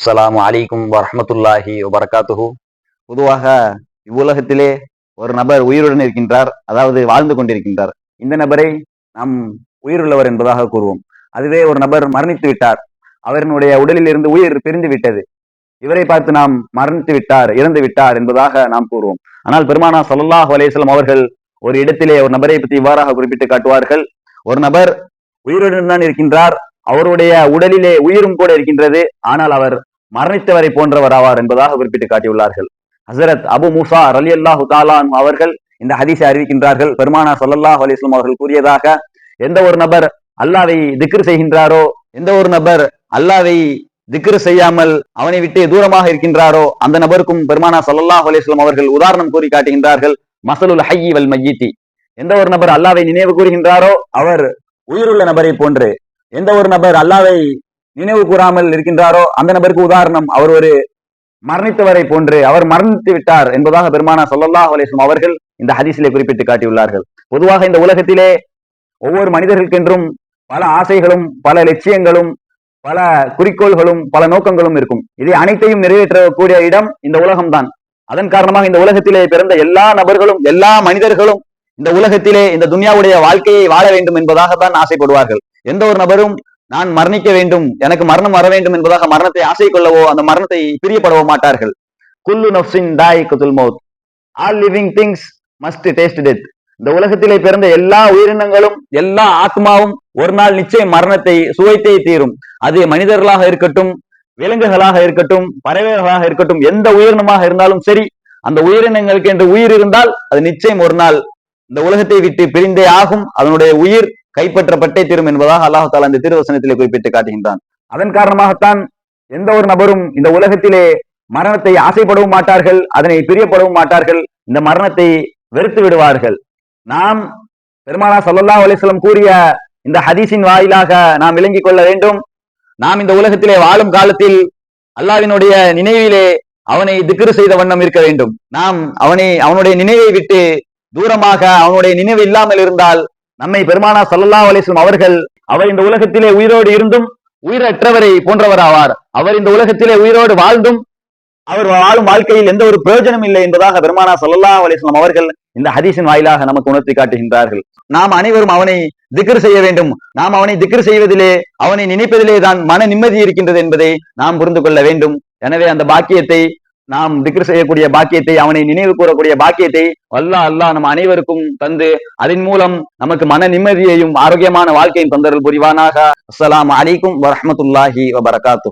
அஸ்லாம் அலைக்கும் வரமத்துல்லாஹி வபரகாத்துஹு. பொதுவாக இவ்வுலகத்திலே ஒரு நபர் உயிருடன் இருக்கின்றார் அதாவது வாழ்ந்து கொண்டிருக்கின்றார். இந்த நபரை நாம் உயிருள்ளவர் என்பதாக கூறுவோம். அதுவே ஒரு நபர் மரணித்து விட்டார். அவரினுடைய உடலில் இருந்து உயிர் பிரிந்து விட்டது. இவரை பார்த்து நாம் மரணித்து விட்டார் இறந்து விட்டார் என்பதாக நாம் கூறுவோம். ஆனால் பெருமானா சல்லாஹ் அலேஸ்லம் அவர்கள் ஒரு இடத்திலே ஒரு நபரை பற்றி இவ்வாறாக குறிப்பிட்டு காட்டுவார்கள். ஒரு நபர் உயிருடன் தான் இருக்கின்றார் அவருடைய உடலிலே உயிரும் கூட இருக்கின்றது ஆனால் அவர் மரணித்தவரை போன்றவர் ஆவார் என்பதாக குறிப்பிட்டு காட்டியுள்ளார்கள். ஹசரத் அபு மூசா ரலி அல்லாஹு தாலான் அவர்கள் இந்த ஹதீஸை அறிவிக்கின்றார்கள். பெருமானா ஸல்லல்லாஹு அலிஸ்லாம் அவர்கள் கூறியதாக எந்த ஒரு நபர் அல்லாவை திக்ரு செய்கின்றாரோ எந்த ஒரு நபர் அல்லாவை திக்ரு செய்யாமல் அவனை விட்டு தூரமாக இருக்கின்றாரோ அந்த நபருக்கும் பெருமானா சல்லாஹ் அலிஸ்லாம் அவர்கள் உதாரணம் கூறி காட்டுகின்றார்கள். மசலுல் ஹையி வல் மையீட்டி எந்த ஒரு நபர் அல்லாவை நினைவு கூறுகின்றாரோ அவர் உயிருள்ள நபரை போன்று எந்த ஒரு நபர் அல்லாவை நினைவு கூறாமல் இருக்கின்றாரோ? அந்த நபருக்கு உதாரணம் அவர் ஒரு மரணித்தவரை போன்று அவர் மரணித்து விட்டார் என்பதாக பெருமானா சொல்லல்லா அலைஹி அவர்கள் இந்த ஹதீஸிலே குறிப்பிட்டு காட்டியுள்ளார்கள். பொதுவாக இந்த உலகத்திலே ஒவ்வொரு மனிதர்களுக்கென்றும் பல ஆசைகளும் பல லட்சியங்களும் பல குறிக்கோள்களும் பல நோக்கங்களும் இருக்கும். இதை அனைத்தையும் நிறைவேற்றக்கூடிய இடம் இந்த உலகம்தான். அதன் காரணமாக இந்த உலகத்திலே பிறந்த எல்லா நபர்களும் எல்லா மனிதர்களும் இந்த உலகத்திலே இந்த துன்யாவுடைய வாழ்க்கையை வாழ வேண்டும் என்பதாகத்தான் ஆசைப்படுவார்கள். எந்த ஒரு நபரும் நான் மரணிக்க வேண்டும் எனக்கு மரணம் வர வேண்டும் என்பதாக மரணத்தை ஆசை கொள்ளவோ அந்த மரணத்தை பிரியப்படவோ மாட்டார்கள். குல்லு நப்சின் தாய் குதுல் மவுத் all living things must taste death இந்த உலகத்திலே பிறந்த எல்லா உயிரினங்களும் எல்லா ஆத்மாவும் ஒரு நாள் நிச்சயம் மரணத்தை சுவைத்தே தீரும். அது மனிதர்களாக இருக்கட்டும் விலங்குகளாக இருக்கட்டும் பறவைகளாக இருக்கட்டும் எந்த உயிரினமாக இருந்தாலும் சரி அந்த உயிரினங்களுக்கு என்று உயிர் இருந்தால் அது நிச்சயம் ஒரு நாள் இந்த உலகத்தை விட்டு பிரிந்தே ஆகும். அதனுடைய உயிர் கைப்பற்றப்பட்டே தீரும் என்பதாக அல்லாஹு தாலா இந்த திருவசனத்திலே குறிப்பிட்டு காட்டுகின்றான். அதன் காரணமாகத்தான் எந்த ஒரு நபரும் இந்த உலகத்திலே மரணத்தை ஆசைப்படவும் மாட்டார்கள் அதனை பிரியப்படவும் மாட்டார்கள் இந்த மரணத்தை வெறுத்து விடுவார்கள். நாம் பெருமானா ஸல்லல்லாஹு அலிஸ்லம் கூறிய இந்த ஹதீஸின் வாயிலாக நாம் விளங்கிக் கொள்ள வேண்டும். நாம் இந்த உலகத்திலே வாழும் காலத்தில் அல்லாவினுடைய நினைவிலே அவனை திக்ரு செய்த வண்ணம் இருக்க வேண்டும். நாம் அவனை அவனுடைய நினைவை விட்டு தூரமாக அவனுடைய நினைவு இல்லாமல் இருந்தால் நம்மை பெருமானா சல்லல்லா அலிஸ்லம் அவர்கள் அவர் இந்த உலகத்திலே உயிரோடு இருந்தும் உயிரற்றவரை போன்றவர் ஆவார் அவர் இந்த உலகத்திலே உயிரோடு வாழ்ந்தும் அவர் வாழும் வாழ்க்கையில் எந்த ஒரு பிரயோஜனம் இல்லை என்பதாக பெருமானா சல்லல்லா அலைஹி அவர்கள் இந்த ஹதீஸின் வாயிலாக நமக்கு உணர்த்தி காட்டுகின்றார்கள். நாம் அனைவரும் அவனை திக்ர் செய்ய வேண்டும். நாம் அவனை திக்ர் செய்வதிலே அவனை நினைப்பதிலே தான் மன நிம்மதி இருக்கின்றது என்பதை நாம் புரிந்து கொள்ள வேண்டும். எனவே அந்த பாக்கியத்தை நாம் திக்ர் செய்யக்கூடிய பாக்கியத்தை அவனை நினைவு கூறக்கூடிய பாக்கியத்தை அல்லாஹ் அல்லாஹ் நம் அனைவருக்கும் தந்து அதன் மூலம் நமக்கு மன நிம்மதியையும் ஆரோக்கியமான வாழ்க்கையும் தந்தருள் புரிவானாக. அஸ்ஸலாமு அலைக்கும் வரமத்துல்லாஹி வபரகாத்து